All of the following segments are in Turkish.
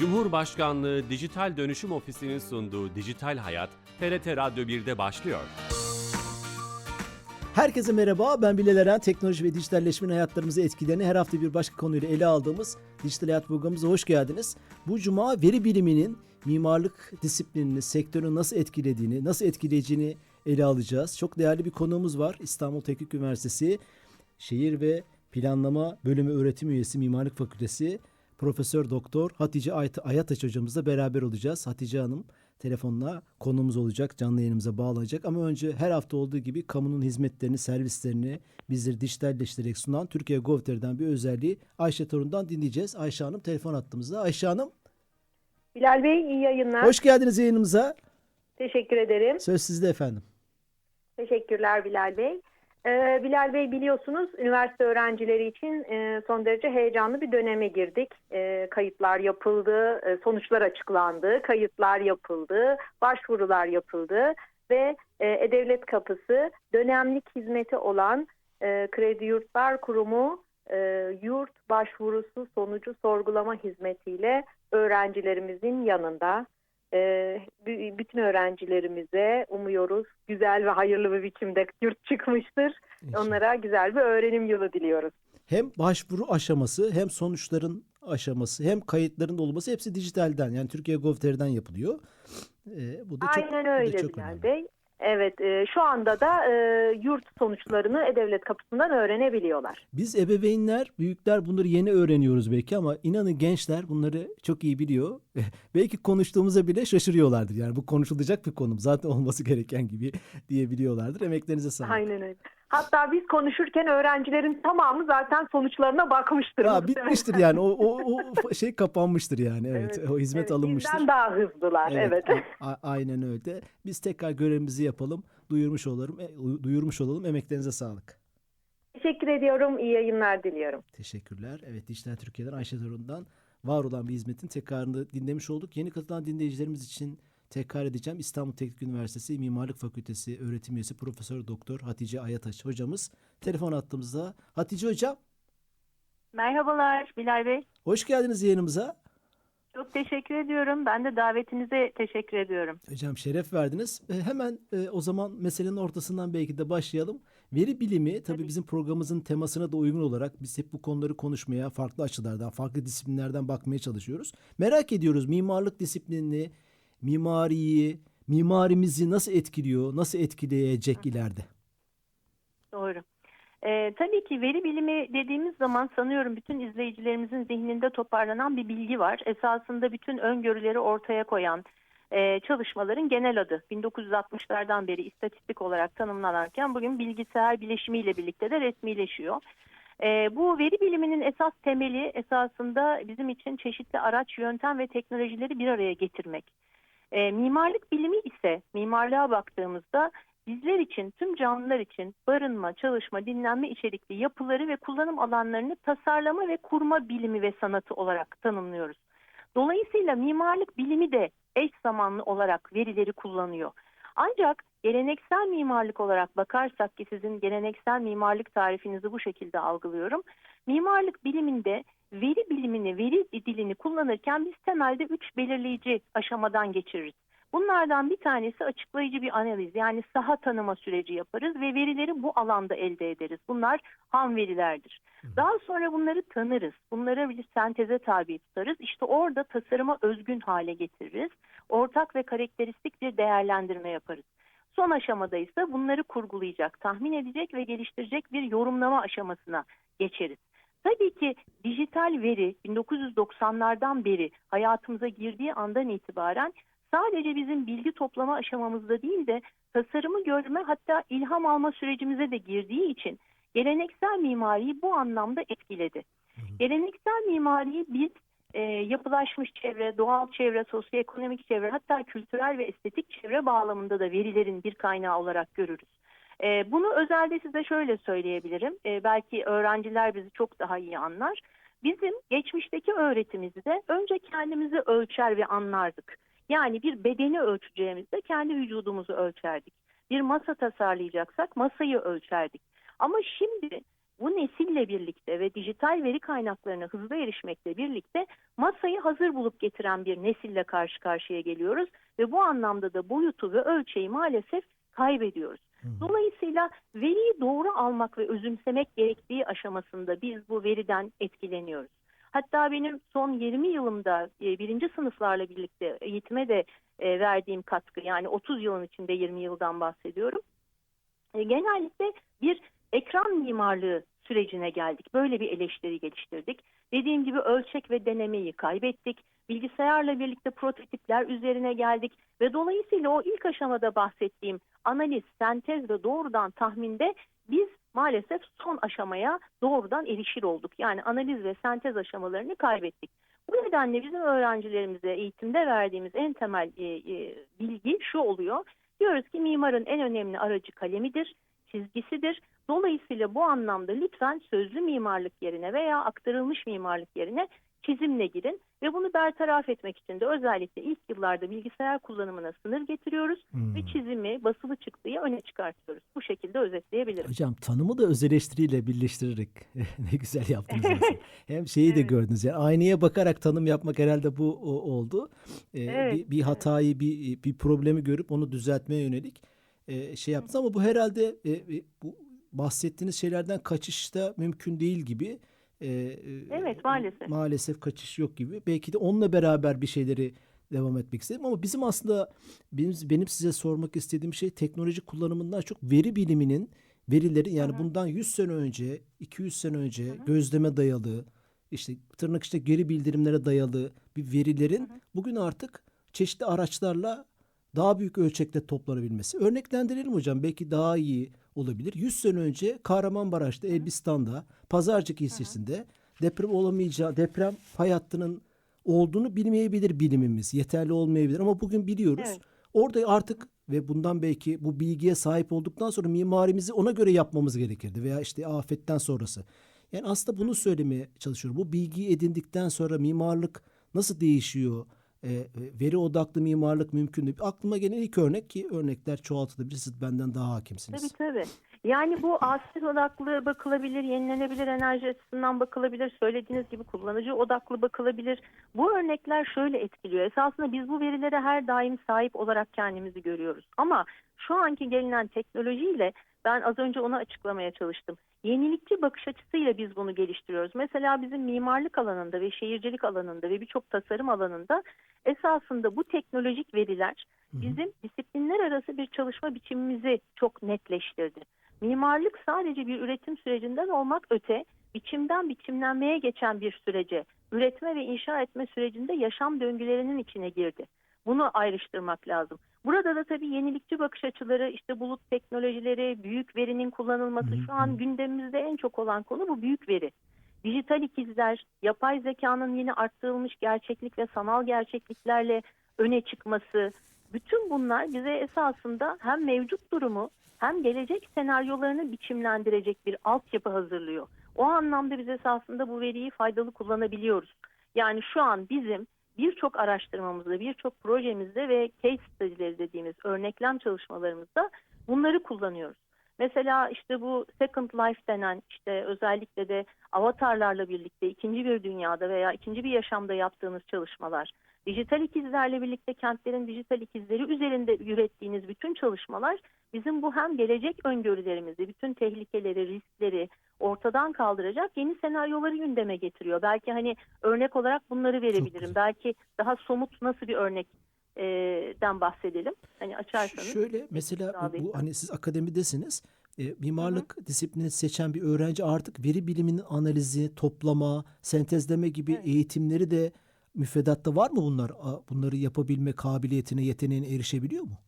Cumhurbaşkanlığı Dijital Dönüşüm Ofisi'nin sunduğu Dijital Hayat, TRT Radyo 1'de başlıyor. Herkese merhaba. Ben Bilal Eren. Teknoloji ve dijitalleşmenin hayatlarımızı etkilerini her hafta bir başka konuyla ele aldığımız Dijital Hayat programımıza hoş geldiniz. Bu cuma veri biliminin mimarlık disiplinini, sektörü nasıl etkilediğini, nasıl etkileyeceğini ele alacağız. Çok değerli bir konuğumuz var. İstanbul Teknik Üniversitesi Şehir ve Planlama Bölümü öğretim üyesi Mimarlık Fakültesi Profesör Doktor Hatice Ayataç hocamızla beraber olacağız. Hatice Hanım telefonla konuğumuz olacak, canlı yayınımıza bağlanacak. Ama önce her hafta olduğu gibi kamunun hizmetlerini, servislerini bizleri dijitalleştirerek sunan Türkiye Govter'den bir özelliği Ayşe Torun'dan dinleyeceğiz. Ayşe Hanım telefon attığımızda. Ayşe Hanım Bilal Bey iyi yayınlar. hoş geldiniz yayınımıza. Teşekkür ederim. Söz sizde efendim. Teşekkürler Bilal Bey. Ee, Bilal Bey biliyorsunuz üniversite öğrencileri için e, son derece heyecanlı bir döneme girdik. E, kayıtlar yapıldı, e, sonuçlar açıklandı, kayıtlar yapıldı, başvurular yapıldı ve e, E-Devlet Kapısı dönemlik hizmeti olan e, Kredi Yurtlar Kurumu e, yurt başvurusu sonucu sorgulama hizmetiyle öğrencilerimizin yanında. E, b- bütün öğrencilerimize umuyoruz güzel ve hayırlı bir biçimde yurt çıkmıştır. Onlara güzel bir öğrenim yılı diliyoruz. Hem başvuru aşaması hem sonuçların aşaması hem kayıtların olması hepsi dijitalden yani Türkiye Govter'den yapılıyor. Ee, bu da çok, Aynen bu da öyle çok Bilal önemli. Bey. Evet e, şu anda da e, yurt sonuçlarını E-Devlet kapısından öğrenebiliyorlar. Biz ebeveynler, büyükler bunları yeni öğreniyoruz belki ama inanın gençler bunları çok iyi biliyor. belki konuştuğumuza bile şaşırıyorlardır. Yani bu konuşulacak bir konu zaten olması gereken gibi diyebiliyorlardır. Emeklerinize sağlık. Aynen öyle. Hatta biz konuşurken öğrencilerin tamamı zaten sonuçlarına bakmıştır. Ya bitmiştir yani o, o, o şey kapanmıştır yani evet, Evet, o hizmet Evet, alınmıştır. Bizden daha hızlılar. Evet. a- aynen öyle. Biz tekrar görevimizi yapalım, duyurmuş olalım, e, duyurmuş olalım. Emeklerinize sağlık. Teşekkür ediyorum. İyi yayınlar diliyorum. Teşekkürler. Evet Dijital Türkiye'den Ayşe Torun'dan var olan bir hizmetin tekrarını dinlemiş olduk. Yeni katılan dinleyicilerimiz için tekrar edeceğim. İstanbul Teknik Üniversitesi Mimarlık Fakültesi öğretim üyesi Profesör Doktor Hatice Ayataç hocamız telefon attığımızda. Hatice hocam Merhabalar Bilal Bey. hoş geldiniz yayınımıza. Çok teşekkür ediyorum. Ben de davetinize teşekkür ediyorum. Hocam şeref verdiniz. E, hemen e, o zaman meselenin ortasından belki de başlayalım. Veri bilimi tabii bizim programımızın temasına da uygun olarak biz hep bu konuları konuşmaya farklı açılardan, farklı disiplinlerden bakmaya çalışıyoruz. Merak ediyoruz mimarlık disiplinini, mimariyi, mimarimizi nasıl etkiliyor, nasıl etkileyecek ileride? Doğru. Ee, tabii ki veri bilimi dediğimiz zaman sanıyorum bütün izleyicilerimizin zihninde toparlanan bir bilgi var. Esasında bütün öngörüleri ortaya koyan e, çalışmaların genel adı. 1960'lardan beri istatistik olarak tanımlanarken bugün bilgisayar bileşimiyle birlikte de resmileşiyor. E, bu veri biliminin esas temeli esasında bizim için çeşitli araç, yöntem ve teknolojileri bir araya getirmek. E, mimarlık bilimi ise mimarlığa baktığımızda bizler için, tüm canlılar için barınma, çalışma, dinlenme içerikli yapıları ve kullanım alanlarını tasarlama ve kurma bilimi ve sanatı olarak tanımlıyoruz. Dolayısıyla mimarlık bilimi de eş zamanlı olarak verileri kullanıyor. Ancak geleneksel mimarlık olarak bakarsak ki sizin geleneksel mimarlık tarifinizi bu şekilde algılıyorum. Mimarlık biliminde veri bilimini, veri dilini kullanırken biz temelde üç belirleyici aşamadan geçiririz. Bunlardan bir tanesi açıklayıcı bir analiz yani saha tanıma süreci yaparız ve verileri bu alanda elde ederiz. Bunlar ham verilerdir. Daha sonra bunları tanırız. Bunları bir senteze tabi tutarız. İşte orada tasarıma özgün hale getiririz. Ortak ve karakteristik bir değerlendirme yaparız. Son aşamada ise bunları kurgulayacak, tahmin edecek ve geliştirecek bir yorumlama aşamasına geçeriz. Tabii ki dijital veri 1990'lardan beri hayatımıza girdiği andan itibaren sadece bizim bilgi toplama aşamamızda değil de tasarımı görme hatta ilham alma sürecimize de girdiği için geleneksel mimariyi bu anlamda etkiledi. Geleneksel mimariyi biz e, yapılaşmış çevre, doğal çevre, sosyoekonomik çevre hatta kültürel ve estetik çevre bağlamında da verilerin bir kaynağı olarak görürüz. E, bunu özelde size şöyle söyleyebilirim. E, belki öğrenciler bizi çok daha iyi anlar. Bizim geçmişteki öğretimizde önce kendimizi ölçer ve anlardık. Yani bir bedeni ölçeceğimizde kendi vücudumuzu ölçerdik. Bir masa tasarlayacaksak masayı ölçerdik. Ama şimdi bu nesille birlikte ve dijital veri kaynaklarına hızlı erişmekle birlikte masayı hazır bulup getiren bir nesille karşı karşıya geliyoruz ve bu anlamda da boyutu ve ölçeği maalesef kaybediyoruz. Dolayısıyla veriyi doğru almak ve özümsemek gerektiği aşamasında biz bu veriden etkileniyoruz. Hatta benim son 20 yılımda e, birinci sınıflarla birlikte eğitime de e, verdiğim katkı yani 30 yılın içinde 20 yıldan bahsediyorum. E, genellikle bir ekran mimarlığı sürecine geldik. Böyle bir eleştiri geliştirdik. Dediğim gibi ölçek ve denemeyi kaybettik. Bilgisayarla birlikte prototipler üzerine geldik ve dolayısıyla o ilk aşamada bahsettiğim analiz, sentez ve doğrudan tahminde biz maalesef son aşamaya doğrudan erişir olduk. Yani analiz ve sentez aşamalarını kaybettik. Bu nedenle bizim öğrencilerimize eğitimde verdiğimiz en temel e, e, bilgi şu oluyor. Diyoruz ki mimarın en önemli aracı kalemidir, çizgisidir. Dolayısıyla bu anlamda lütfen sözlü mimarlık yerine veya aktarılmış mimarlık yerine çizimle girin ve bunu bertaraf etmek için de özellikle ilk yıllarda bilgisayar kullanımına sınır getiriyoruz Hmm. ve çizimi, basılı çıktıyı öne çıkartıyoruz. Bu şekilde özetleyebilirim. Hocam tanımı da öz eleştiriyle birleştirerek ne güzel yaptınız. Hem şeyi de Evet. gördünüz yani aynaya bakarak tanım yapmak herhalde bu o- oldu. Ee, Evet, bir, bir hatayı bir bir problemi görüp onu düzeltmeye yönelik e, şey yaptınız ama bu herhalde e, e, bu bahsettiğiniz şeylerden kaçış da mümkün değil gibi. E, e, Evet, maalesef. Maalesef kaçış yok gibi. Belki de onunla beraber bir şeyleri devam etmek istedim ama bizim aslında benim, benim size sormak istediğim şey teknoloji kullanımından çok veri biliminin verileri yani bundan 100 sene önce, 200 sene önce gözleme dayalı, işte tırnak işte geri bildirimlere dayalı bir verilerin bugün artık çeşitli araçlarla daha büyük ölçekte toplanabilmesi. Örneklendirelim hocam belki daha iyi olabilir. 100 sene önce Kahramanmaraş'ta, Elbistan'da, Pazarcık ilçesinde deprem olamayacağı, deprem fay hattının olduğunu bilmeyebilir bilimimiz. Yeterli olmayabilir ama bugün biliyoruz. Evet. Orada artık ve bundan belki bu bilgiye sahip olduktan sonra mimarimizi ona göre yapmamız gerekirdi veya işte afetten sonrası. Yani aslında bunu söylemeye çalışıyorum. Bu bilgiyi edindikten sonra mimarlık nasıl değişiyor? Ee, e, veri odaklı mimarlık mümkün değil. Aklıma gelen ilk örnek ki örnekler çoğaltılabilir. Siz benden daha hakimsiniz. Tabii tabii. Yani bu afet odaklı bakılabilir, yenilenebilir enerji açısından bakılabilir, söylediğiniz gibi kullanıcı odaklı bakılabilir. Bu örnekler şöyle etkiliyor. Esasında biz bu verilere her daim sahip olarak kendimizi görüyoruz. Ama şu anki gelinen teknolojiyle ben az önce onu açıklamaya çalıştım. Yenilikçi bakış açısıyla biz bunu geliştiriyoruz. Mesela bizim mimarlık alanında ve şehircilik alanında ve birçok tasarım alanında esasında bu teknolojik veriler bizim disiplinler arası bir çalışma biçimimizi çok netleştirdi. Mimarlık sadece bir üretim sürecinden olmak öte biçimden biçimlenmeye geçen bir sürece, üretme ve inşa etme sürecinde yaşam döngülerinin içine girdi. Bunu ayrıştırmak lazım. Burada da tabii yenilikçi bakış açıları, işte bulut teknolojileri, büyük verinin kullanılması şu an gündemimizde en çok olan konu bu büyük veri. Dijital ikizler, yapay zekanın yeni arttırılmış gerçeklik ve sanal gerçekliklerle öne çıkması, bütün bunlar bize esasında hem mevcut durumu hem gelecek senaryolarını biçimlendirecek bir altyapı hazırlıyor. O anlamda biz esasında bu veriyi faydalı kullanabiliyoruz. Yani şu an bizim birçok araştırmamızda, birçok projemizde ve case study'leri dediğimiz örneklem çalışmalarımızda bunları kullanıyoruz. Mesela işte bu Second Life denen işte özellikle de avatarlarla birlikte ikinci bir dünyada veya ikinci bir yaşamda yaptığınız çalışmalar, dijital ikizlerle birlikte kentlerin dijital ikizleri üzerinde ürettiğiniz bütün çalışmalar bizim bu hem gelecek öngörülerimizi, bütün tehlikeleri, riskleri ortadan kaldıracak yeni senaryoları gündeme getiriyor. Belki hani örnek olarak bunları verebilirim. Belki daha somut nasıl bir örnekten bahsedelim. Hani açarsanız. Şöyle mesela bu belki. hani siz akademidesiniz. E, mimarlık disiplini seçen bir öğrenci artık veri biliminin analizi, toplama, sentezleme gibi Evet. eğitimleri de müfredatta var mı bunlar? Bunları yapabilme kabiliyetine, yeteneğine erişebiliyor mu?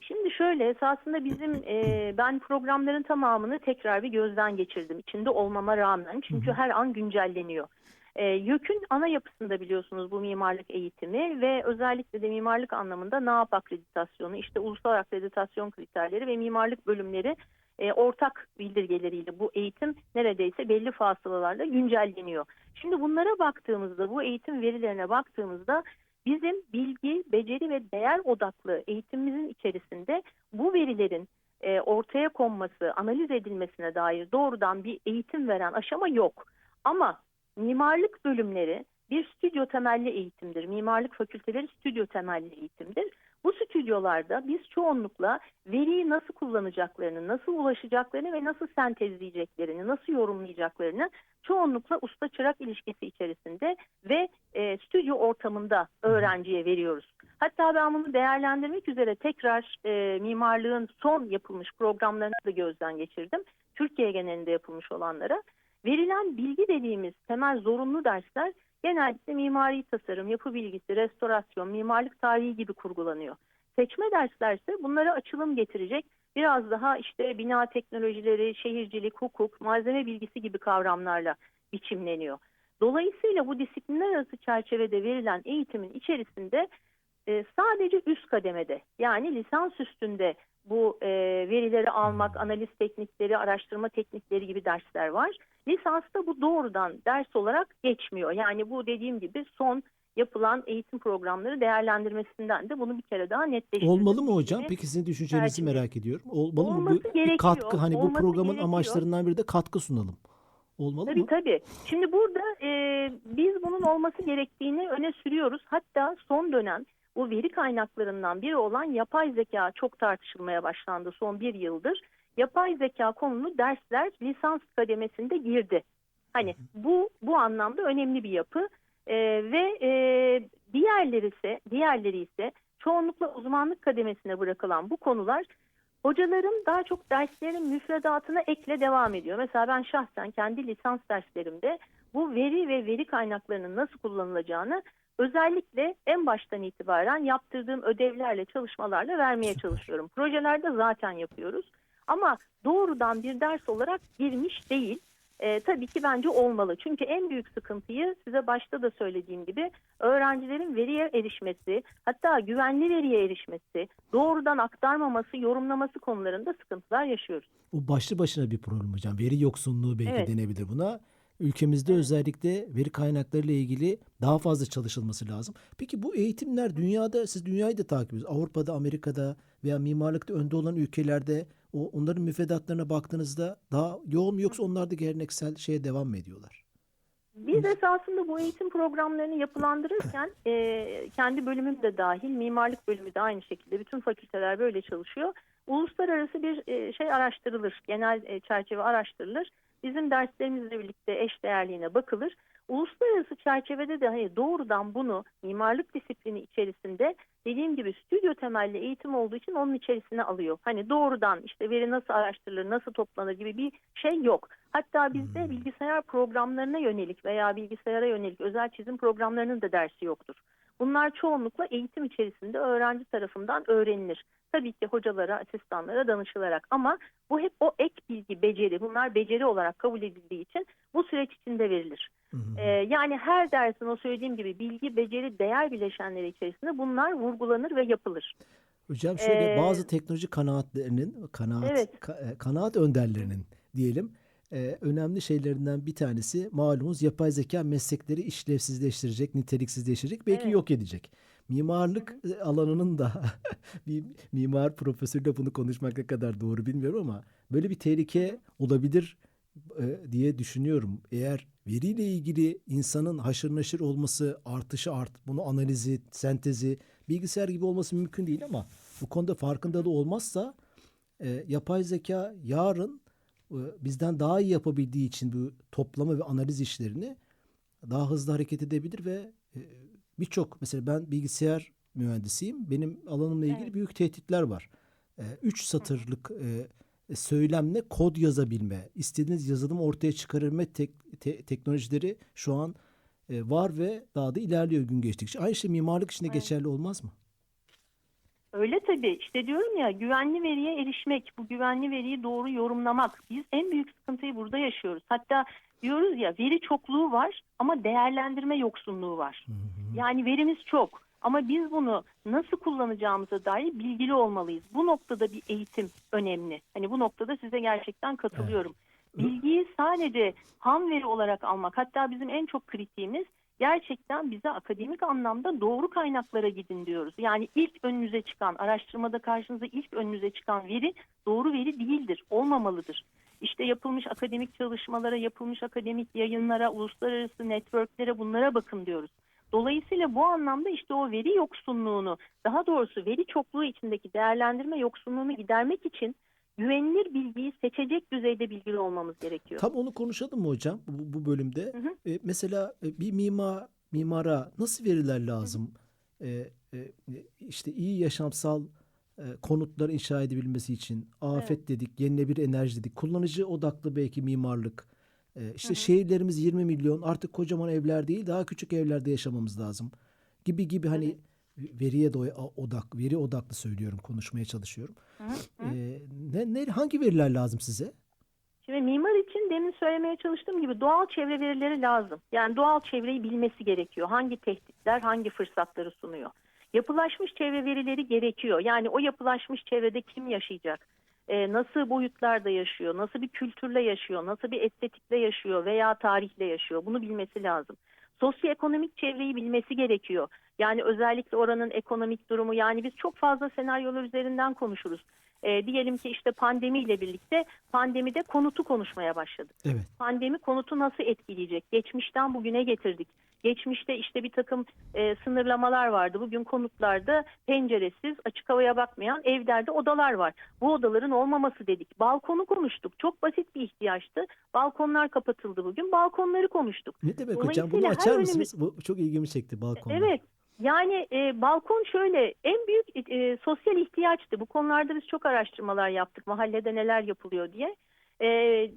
Şimdi şöyle esasında bizim e, ben programların tamamını tekrar bir gözden geçirdim içinde olmama rağmen çünkü her an güncelleniyor. E, YÖK'ün ana yapısında biliyorsunuz bu mimarlık eğitimi ve özellikle de mimarlık anlamında NAAP akreditasyonu işte ulusal akreditasyon kriterleri ve mimarlık bölümleri e, ortak bildirgeleriyle bu eğitim neredeyse belli fasılalarla güncelleniyor. Şimdi bunlara baktığımızda bu eğitim verilerine baktığımızda bizim bilgi, beceri ve değer odaklı eğitimimizin içerisinde bu verilerin e, ortaya konması, analiz edilmesine dair doğrudan bir eğitim veren aşama yok. Ama mimarlık bölümleri bir stüdyo temelli eğitimdir. Mimarlık fakülteleri stüdyo temelli eğitimdir. Bu stüdyolarda biz çoğunlukla veriyi nasıl kullanacaklarını, nasıl ulaşacaklarını ve nasıl sentezleyeceklerini, nasıl yorumlayacaklarını çoğunlukla usta çırak ilişkisi içerisinde ve e, stüdyo ortamında öğrenciye veriyoruz. Hatta ben bunu değerlendirmek üzere tekrar e, mimarlığın son yapılmış programlarını da gözden geçirdim. Türkiye genelinde yapılmış olanlara. Verilen bilgi dediğimiz temel zorunlu dersler genellikle mimari tasarım, yapı bilgisi, restorasyon, mimarlık tarihi gibi kurgulanıyor. Seçme derslerse bunlara açılım getirecek biraz daha işte bina teknolojileri, şehircilik, hukuk, malzeme bilgisi gibi kavramlarla biçimleniyor. Dolayısıyla bu disiplinler arası çerçevede verilen eğitimin içerisinde e, sadece üst kademede yani lisans üstünde bu e, verileri almak, analiz teknikleri, araştırma teknikleri gibi dersler var. Lisansta bu doğrudan ders olarak geçmiyor. Yani bu dediğim gibi son yapılan eğitim programları değerlendirmesinden de bunu bir kere daha netleştirdim. Olmalı mı hocam? Peki sizin düşüncenizi tercih- merak ediyorum. Olmalı mı? Olması Bu gerekiyor. katkı hani bu Olması programın gerekiyor. amaçlarından biri de katkı sunalım. Olmalı Tabii mı? tabii. Şimdi burada e, biz bunun olması gerektiğini öne sürüyoruz. Hatta son dönem bu veri kaynaklarından biri olan yapay zeka çok tartışılmaya başlandı son bir yıldır. Yapay zeka konulu dersler lisans kademesinde girdi. Hani bu bu anlamda önemli bir yapı E, ve e, diğerleri ise diğerleri ise çoğunlukla uzmanlık kademesine bırakılan bu konular Hocaların daha çok derslerin müfredatına ekle devam ediyor. Mesela ben şahsen kendi lisans derslerimde bu veri ve veri kaynaklarının nasıl kullanılacağını özellikle en baştan itibaren yaptırdığım ödevlerle, çalışmalarla vermeye çalışıyorum. Projelerde zaten yapıyoruz. Ama doğrudan bir ders olarak girmiş değil. Ee, tabii ki bence olmalı. Çünkü en büyük sıkıntıyı size başta da söylediğim gibi öğrencilerin veriye erişmesi, hatta güvenli veriye erişmesi, doğrudan aktarmaması, yorumlaması konularında sıkıntılar yaşıyoruz. O başlı başına bir problem hocam. Veri yoksunluğu belki Evet. denebilir buna. Ülkemizde özellikle veri kaynakları ile ilgili daha fazla çalışılması lazım. Peki bu eğitimler dünyada siz dünyayı da takip ediyorsunuz. Avrupa'da, Amerika'da veya mimarlıkta önde olan ülkelerde o onların müfredatlarına baktığınızda daha yoğun mu yoksa onlar da geleneksel şeye devam mı ediyorlar? Biz esasında bu eğitim programlarını yapılandırırken e, kendi bölümüm de dahil, mimarlık bölümü de aynı şekilde bütün fakülteler böyle çalışıyor. Uluslararası bir e, şey araştırılır, genel e, çerçeve araştırılır. Bizim derslerimizle birlikte eş değerliğine bakılır. Uluslararası çerçevede de hani doğrudan bunu mimarlık disiplini içerisinde dediğim gibi stüdyo temelli eğitim olduğu için onun içerisine alıyor. Hani doğrudan işte veri nasıl araştırılır, nasıl toplanır gibi bir şey yok. Hatta bizde bilgisayar programlarına yönelik veya bilgisayara yönelik özel çizim programlarının da dersi yoktur. Bunlar çoğunlukla eğitim içerisinde öğrenci tarafından öğrenilir. Tabii ki hocalara, asistanlara danışılarak ama bu hep o ek bilgi, beceri, bunlar beceri olarak kabul edildiği için bu süreç içinde verilir. Hı hı. Ee, yani her dersin o söylediğim gibi bilgi, beceri, değer bileşenleri içerisinde bunlar vurgulanır ve yapılır. Hocam şöyle Ee, bazı teknoloji kanaatlerinin kanaat Evet. ka- e, kanaat önderlerinin diyelim e, önemli şeylerinden bir tanesi malumunuz yapay zeka meslekleri işlevsizleştirecek, niteliksizleştirecek, belki Evet. yok edecek. Mimarlık e, alanının da bir mimar profesörle bunu konuşmak ne kadar doğru bilmiyorum ama böyle bir tehlike olabilir e, diye düşünüyorum. Eğer veriyle ilgili insanın haşır neşir olması, artışı art, bunu analizi, sentezi, bilgisayar gibi olması mümkün değil ama bu konuda farkındalığı olmazsa e, yapay zeka yarın bizden daha iyi yapabildiği için bu toplama ve analiz işlerini daha hızlı hareket edebilir ve e, birçok mesela ben bilgisayar mühendisiyim. Benim alanımla ilgili Evet. büyük tehditler var. E, üç satırlık e, söylemle kod yazabilme, istediğiniz yazılımı ortaya çıkarabilme tek- te- teknolojileri şu an e, var ve daha da ilerliyor gün geçtikçe. Aynı şey mimarlık için de Evet. geçerli olmaz mı? Öyle tabii. İşte diyorum ya güvenli veriye erişmek, bu güvenli veriyi doğru yorumlamak. Biz en büyük sıkıntıyı burada yaşıyoruz. Hatta diyoruz ya veri çokluğu var ama değerlendirme yoksunluğu var. Yani verimiz çok ama biz bunu nasıl kullanacağımıza dair bilgili olmalıyız. Bu noktada bir eğitim önemli. Hani bu noktada size gerçekten katılıyorum. Bilgiyi sadece ham veri olarak almak hatta bizim en çok kritiğimiz gerçekten bize akademik anlamda doğru kaynaklara gidin diyoruz. Yani ilk önünüze çıkan, araştırmada karşınıza ilk önünüze çıkan veri doğru veri değildir, olmamalıdır. İşte yapılmış akademik çalışmalara, yapılmış akademik yayınlara, uluslararası networklere bunlara bakın diyoruz. Dolayısıyla bu anlamda işte o veri yoksunluğunu, daha doğrusu veri çokluğu içindeki değerlendirme yoksunluğunu gidermek için güvenilir bilgiyi seçecek düzeyde bilgili olmamız gerekiyor. Tam onu konuşalım mı hocam bu, bu bölümde? Hı hı. E, mesela e, bir mimar mimara nasıl veriler lazım? E, e, işte iyi yaşamsal e, konutlar inşa edebilmesi için afet dedik, yenilenebilir enerji dedik, kullanıcı odaklı belki mimarlık. E, işte şehirlerimiz 20 milyon, artık kocaman evler değil, daha küçük evlerde yaşamamız lazım. Gibi gibi hani veriye doy odak, veri odaklı söylüyorum, konuşmaya çalışıyorum. Hı hı. E, ne, ne hangi veriler lazım size? Şimdi mimar için demin söylemeye çalıştığım gibi doğal çevre verileri lazım. Yani doğal çevreyi bilmesi gerekiyor. Hangi tehditler, hangi fırsatları sunuyor. Yapılaşmış çevre verileri gerekiyor. Yani o yapılaşmış çevrede kim yaşayacak? Ee, nasıl boyutlarda yaşıyor? Nasıl bir kültürle yaşıyor? Nasıl bir estetikle yaşıyor veya tarihle yaşıyor? Bunu bilmesi lazım. Sosyoekonomik çevreyi bilmesi gerekiyor. Yani özellikle oranın ekonomik durumu yani biz çok fazla senaryolar üzerinden konuşuruz. Ee, diyelim ki işte pandemiyle birlikte pandemide konutu konuşmaya başladık. Evet. Pandemi konutu nasıl etkileyecek? Geçmişten bugüne getirdik. Geçmişte işte bir takım e, sınırlamalar vardı. Bugün konutlarda penceresiz, açık havaya bakmayan evlerde odalar var. Bu odaların olmaması dedik. Balkonu konuştuk. Çok basit bir ihtiyaçtı. Balkonlar kapatıldı bugün. Balkonları konuştuk. Ne demek hocam? Bunu açar mısınız? Bu çok ilgimi çekti balkonlar. Evet. Yani e, balkon şöyle en büyük e, sosyal ihtiyaçtı. Bu konularda biz çok araştırmalar yaptık. Mahallede neler yapılıyor diye. E,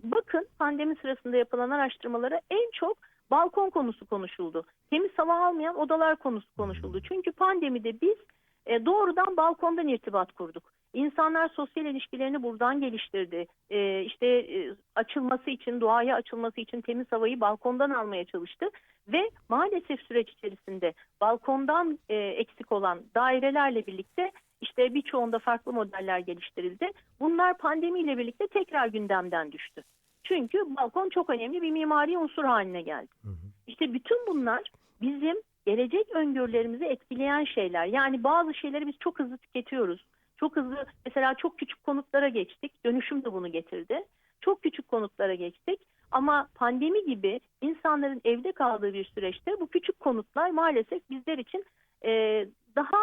bakın pandemi sırasında yapılan araştırmalara en çok balkon konusu konuşuldu. Temiz hava almayan odalar konusu konuşuldu. Çünkü pandemide biz e, doğrudan balkondan irtibat kurduk. İnsanlar sosyal ilişkilerini buradan geliştirdi. E, işte e, açılması için, doğaya açılması için temiz havayı balkondan almaya çalıştı. Ve maalesef süreç içerisinde balkondan e, eksik olan dairelerle birlikte işte birçoğunda farklı modeller geliştirildi. Bunlar pandemiyle birlikte tekrar gündemden düştü. Çünkü balkon çok önemli bir mimari unsur haline geldi. İşte bütün bunlar bizim gelecek öngörülerimizi etkileyen şeyler. Yani bazı şeyleri biz çok hızlı tüketiyoruz. Çok hızlı mesela çok küçük konutlara geçtik. Dönüşüm de bunu getirdi. Çok küçük konutlara geçtik. Ama pandemi gibi insanların evde kaldığı bir süreçte bu küçük konutlar maalesef bizler için e, daha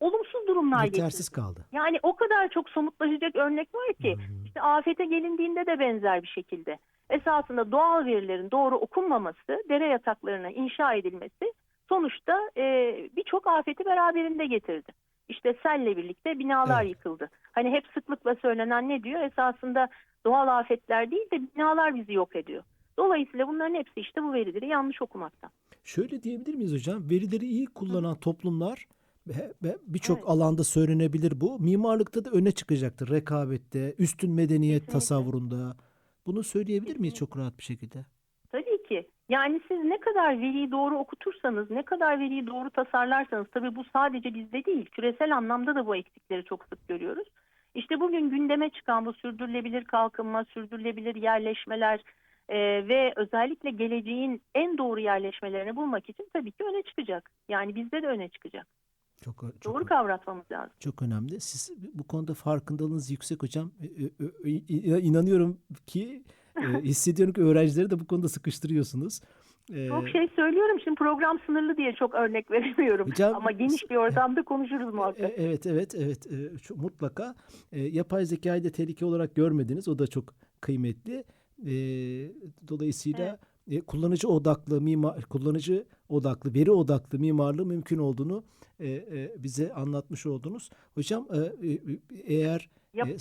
olumsuz durumlar getirdi. Yetersiz kaldı. Yani o kadar çok somutlaşacak örnek var ki işte afete gelindiğinde de benzer bir şekilde. Esasında doğal verilerin doğru okunmaması, dere yataklarına inşa edilmesi sonuçta e, birçok afeti beraberinde getirdi. İşte selle birlikte binalar Evet. yıkıldı. Hani hep sıklıkla söylenen ne diyor? Esasında doğal afetler değil de binalar bizi yok ediyor. Dolayısıyla bunların hepsi işte bu verileri yanlış okumaktan. Şöyle diyebilir miyiz hocam? Verileri iyi kullanan toplumlar ve- ve birçok Evet. alanda söylenebilir bu. Mimarlıkta da öne çıkacaktır. Rekabette, üstün medeniyet Kesinlikle. tasavvurunda. Bunu söyleyebilir miyiz çok rahat bir şekilde? Tabii ki. Yani siz ne kadar veriyi doğru okutursanız, ne kadar veriyi doğru tasarlarsanız, tabii bu sadece bizde değil, küresel anlamda da bu eksikleri çok sık görüyoruz. İşte bugün gündeme çıkan bu sürdürülebilir kalkınma, sürdürülebilir yerleşmeler e, ve özellikle geleceğin en doğru yerleşmelerini bulmak için tabii ki öne çıkacak. Yani bizde de öne çıkacak. Çok çok Doğru kavratmamız lazım. çok önemli. Siz bu konuda farkındalığınız yüksek hocam. İnanıyorum ki e, hissediyorum ki öğrencileri de bu konuda sıkıştırıyorsunuz. E, Çok şey söylüyorum şimdi program sınırlı diye çok örnek veremiyorum. Hocam- Ama geniş bir ortamda konuşuruz E, muhakkak. Evet evet evet şu- mutlaka yapay zekayı da tehlike olarak görmediniz o da çok kıymetli dolayısıyla e, kullanıcı odaklı mimar kullanıcı odaklı veri odaklı mimarlığı mümkün olduğunu e, e, bize anlatmış oldunuz hocam e, e, eğer Yap- e,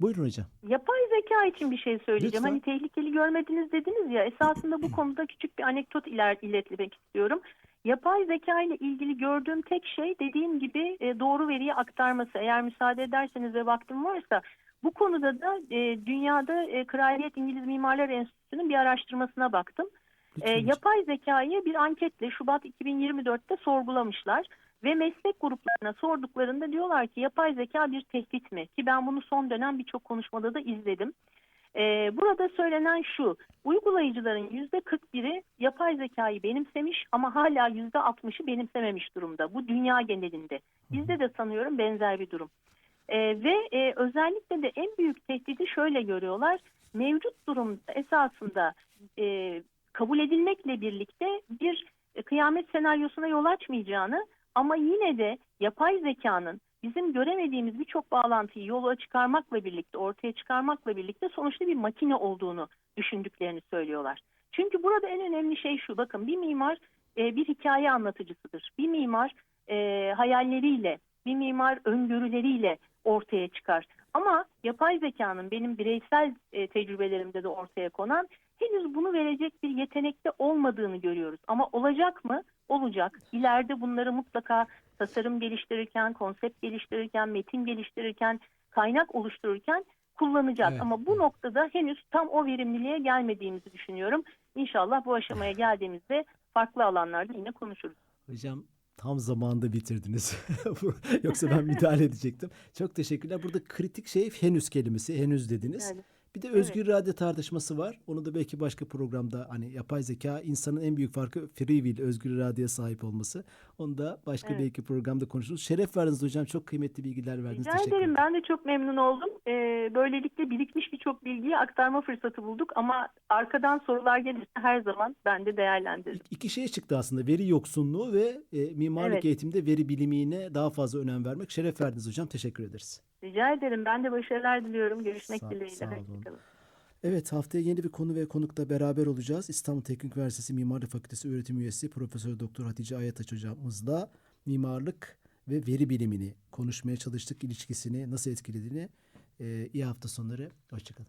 buyurun hocam Yapay zeka için bir şey söyleyeceğim. Lütfen. Hani tehlikeli görmediniz dediniz ya. Esasında bu konuda küçük bir anekdot iler iletmek istiyorum. Yapay zeka ile ilgili gördüğüm tek şey dediğim gibi e, doğru veriyi aktarması. Eğer müsaade ederseniz ve vaktim varsa bu konuda da e, dünyada e, Kraliyet İngiliz Mimarlar Enstitüsü'nün bir araştırmasına baktım. E, yapay zekayı bir anketle Şubat 2024'te sorgulamışlar ve meslek gruplarına sorduklarında diyorlar ki yapay zeka bir tehdit mi? Ki ben bunu son dönem birçok konuşmada da izledim. E, burada söylenen şu, uygulayıcıların yüzde 41'i yapay zekayı benimsemiş ama hala yüzde 60'ı benimsememiş durumda. Bu dünya genelinde. Bizde de sanıyorum benzer bir durum. Ee, ve e, özellikle de en büyük tehdidi şöyle görüyorlar. Mevcut durum esasında e, kabul edilmekle birlikte bir e, kıyamet senaryosuna yol açmayacağını ama yine de yapay zekanın bizim göremediğimiz birçok bağlantıyı yola çıkarmakla birlikte, ortaya çıkarmakla birlikte sonuçta bir makine olduğunu düşündüklerini söylüyorlar. Çünkü burada en önemli şey şu, bakın bir mimar e, bir hikaye anlatıcısıdır. Bir mimar e, hayalleriyle, bir mimar öngörüleriyle ortaya çıkar. Ama yapay zekanın benim bireysel e, tecrübelerimde de ortaya konan henüz bunu verecek bir yetenekte olmadığını görüyoruz. Ama olacak mı? Olacak. İleride bunları mutlaka tasarım geliştirirken, konsept geliştirirken, metin geliştirirken, kaynak oluştururken kullanacak. Evet. Ama bu noktada henüz tam o verimliliğe gelmediğimizi düşünüyorum. İnşallah bu aşamaya geldiğimizde farklı alanlarda yine konuşuruz. Hocam tam zamanında bitirdiniz. Yoksa ben müdahale edecektim. Çok teşekkürler. Burada kritik şey henüz kelimesi. Henüz dediniz. Evet. Bir de özgür irade tartışması var. Onu da belki başka programda hani yapay zeka insanın en büyük farkı free will, özgür iradeye sahip olması. Onu da başka Evet. belki programda konuşuruz. Şeref verdiniz hocam. Çok kıymetli bilgiler verdiniz. Rica Teşekkür ederim. Ben de çok memnun oldum. Ee, böylelikle birikmiş birçok bilgiyi aktarma fırsatı bulduk ama arkadan sorular gelirse her zaman ben de değerlendiririm. İki şey çıktı aslında. Veri yoksunluğu ve e, mimarlık Evet. eğitimde veri bilimine daha fazla önem vermek. Şeref verdiniz hocam. Teşekkür ederiz. Rica ederim. Ben de başarılar diliyorum. Görüşmek Sağ- dileğiyle. sağ olun. Evet haftaya yeni bir konu ve konukla beraber olacağız. İstanbul Teknik Üniversitesi Mimarlık Fakültesi öğretim üyesi Profesör Doktor Hatice Ayataç hocamızla mimarlık ve veri bilimini konuşmaya çalıştık. ilişkisini nasıl etkilediğini. Ee, iyi hafta sonları. Hoşçakalın.